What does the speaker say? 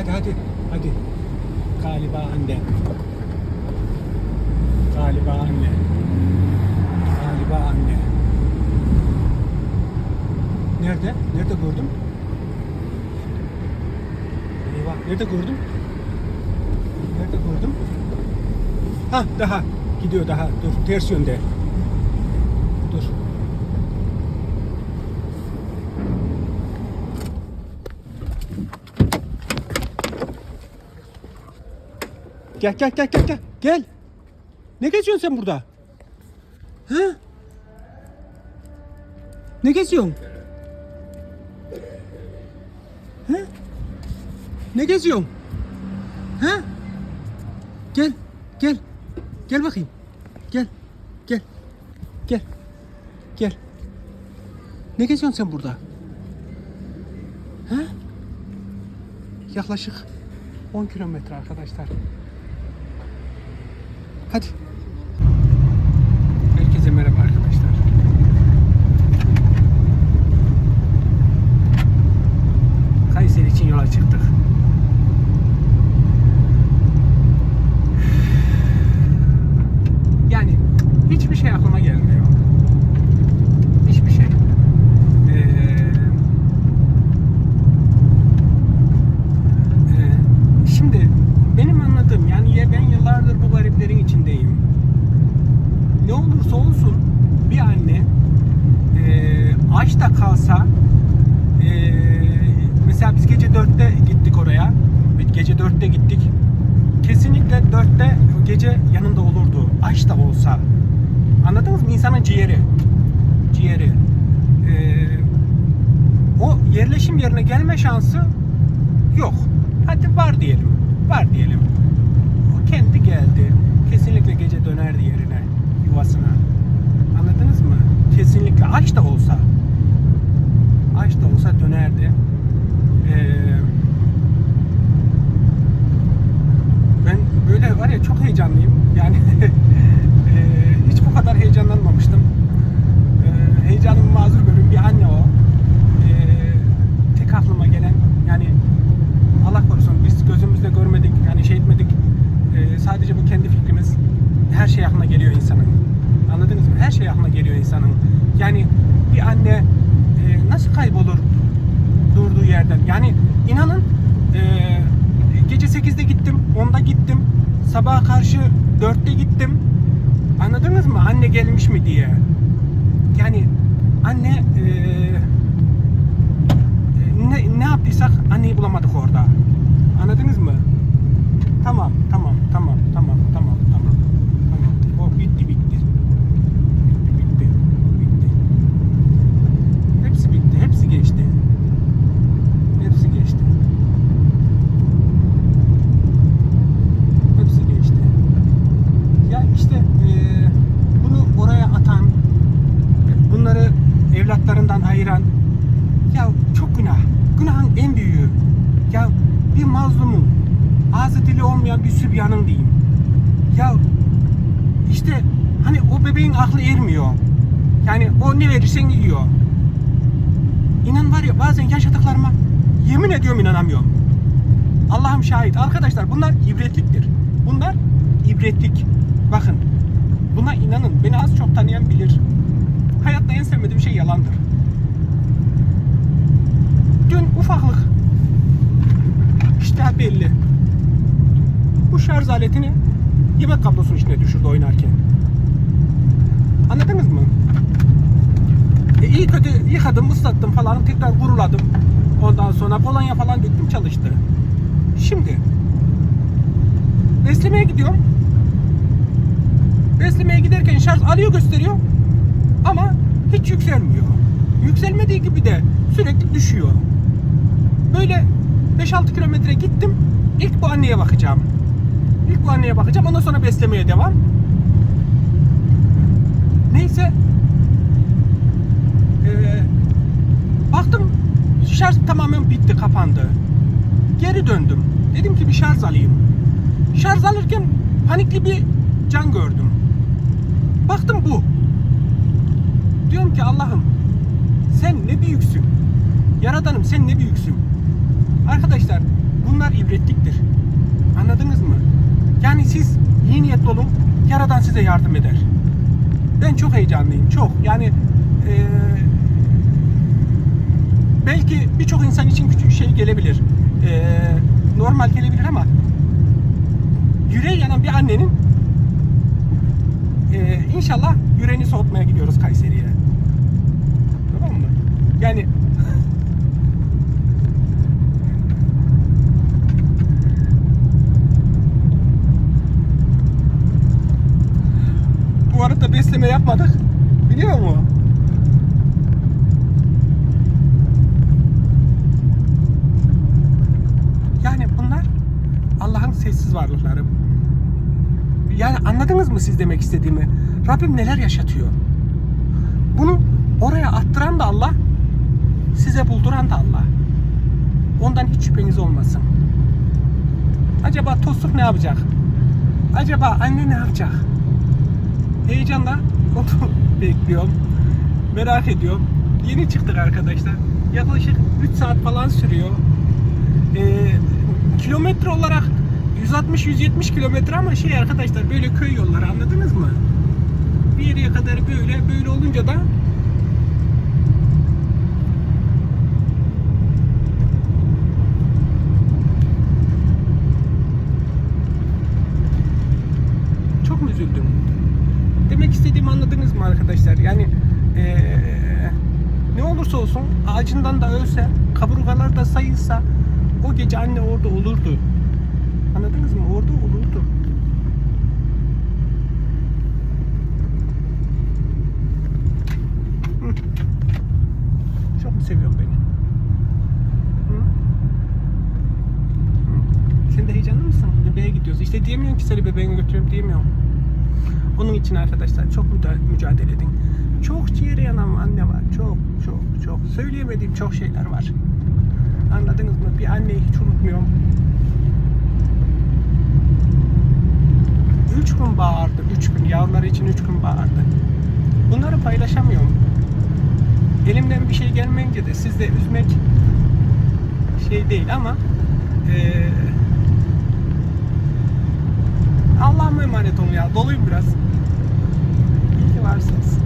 hadi hadi. Hadi. Galiba anne. Galiba anne. Galiba anne. Nerede? Nerede gördüm? Eyvah. Nerede gördüm? Nerede gördüm? Ha daha. Gidiyor daha. Dur. Ters yönde. Dur. Gel gel gel gel gel. Gel. Ne geziyorsun sen burada? Hı? Ne geziyorsun? Hı? Ne geziyorsun? Hı? Gel. Gel. Gel bakayım. Gel. Gel. Gel. Gel. Ne geziyorsun sen burada? Hı? Yaklaşık 10 kilometre arkadaşlar. 快点。4'te gittik. Kesinlikle 4'te gece yanında olurdu. Aç da olsa. Anladınız mı? İnsanın ciğeri. Ciğeri. Ee, o yerleşim yerine gelme şansı yok. Hadi var diyelim. Var diyelim. O kendi geldi. Kesinlikle gece dönerdi yerine, yuvasına. Anladınız mı? Kesinlikle aç da olsa aç da olsa dönerdi. Ee, ben böyle var ya çok heyecanlıyım. Yani ee, hiç bu kadar heyecanlanmamıştım. Ee, heyecanımı mazur görün bir anne o. Ee, tek aklıma gelen yani Allah korusun biz gözümüzle görmedik yani şey etmedik. Ee, sadece bu kendi fikrimiz. Her şey aklına geliyor insanın. Anladınız mı? Her şey aklına geliyor insanın. Yani bir anne e, nasıl kaybolur durduğu yerden? Yani inanın e, gece 8'de gittim, 10'da gittim, sabaha karşı 4'te gittim. Anladınız mı? Anne gelmiş mi diye. Yani anne e, ne, ne yaptıysak anneyi bulamadık orada. Anladınız mı? Tamam, tamam, tamam, tamam. Tamam. O bitti, bitti. Bitti, bitti. Bitti. Hepsi bitti, hepsi geçti. Hepsi geçti. Hepsi geçti. Ya işte eee, bunu oraya atan, bunları evlatlarından ayıran ya çok günah. Günahın en büyüğü. Ya bir mazlumun dili olmayan bir sübyanın diyeyim. Ya işte hani o bebeğin aklı ermiyor. Yani o ne verirsen yiyor. İnan var ya bazen yaşadıklarıma yemin ediyorum inanamıyorum. Allah'ım şahit. Arkadaşlar bunlar ibretliktir. Bunlar ibretlik. Bakın buna inanın. Beni az çok tanıyan bilir. Hayatta en sevmediğim şey yalandır. Dün ufaklık işte belli. Bu şarj aletini yemek kablosunun içine düşürdü oynarken. Anladınız mı? E iyi kötü yıkadım, ıslattım falan, tekrar kuruladım. Ondan sonra kolonya falan döktüm çalıştı. Şimdi beslemeye gidiyorum. Beslemeye giderken şarj alıyor gösteriyor. Ama hiç yükselmiyor. Yükselmediği gibi de sürekli düşüyor. Böyle 5-6 kilometre gittim. İlk bu anneye bakacağım. Anneye bakacağım. Ondan sonra beslemeye devam. Neyse. Ee, baktım şarj tamamen bitti, kapandı. Geri döndüm. Dedim ki bir şarj alayım. Şarj alırken panikli bir can gördüm. Baktım bu. Diyorum ki Allah'ım sen ne büyüksün. Yaradanım sen ne büyüksün. Arkadaşlar bunlar ibretliktir. Anladınız mı? Yani siz iyi niyetli olun, Yaradan size yardım eder. Ben çok heyecanlıyım, çok. Yani eee, belki birçok insan için küçük şey gelebilir. Eee, normal gelebilir ama yüreği yanan bir annenin eee, inşallah yüreğini soğutmaya gidiyoruz Kayseri'ye. Tamam mı? Yani Arada besleme yapmadık. Biliyor musun? Yani bunlar Allah'ın sessiz varlıkları. Yani anladınız mı siz demek istediğimi? Rabbim neler yaşatıyor? Bunu oraya attıran da Allah, size bulduran da Allah. Ondan hiç şüpheniz olmasın. Acaba Tosuk ne yapacak? Acaba anne ne yapacak? Heyecanla onu bekliyorum. Merak ediyorum. Yeni çıktık arkadaşlar. Yaklaşık 3 saat falan sürüyor. Ee, kilometre olarak 160-170 kilometre ama şey arkadaşlar böyle köy yolları anladınız mı? Bir yere kadar böyle böyle olunca da çok mu üzüldüm? Demek istediğimi anladınız mı arkadaşlar? Yani eee, ne olursa olsun ölse, kaburgalar da sayılsa o gece anne orada olurdu. Anladınız mı? Orada olurdu. Çok mu seviyorsun beni? Sen de heyecanlı mısın? Bebeğe gidiyoruz. İşte diyemiyorum ki seni bebeğine götürüyorum diyemiyorum. Onun için arkadaşlar çok mücadele edin. Çok ciğere yanan anne var. Çok çok çok. Söyleyemediğim çok şeyler var. Anladınız mı? Bir anneyi hiç unutmuyorum. Üç gün bağırdı. Üç gün. Yavruları için üç gün bağırdı. Bunları paylaşamıyorum. Elimden bir şey gelmeyince de sizde üzmek şey değil ama eee Allah'ıma emanet olun ya. Doluyum biraz. İyi ki varsınız.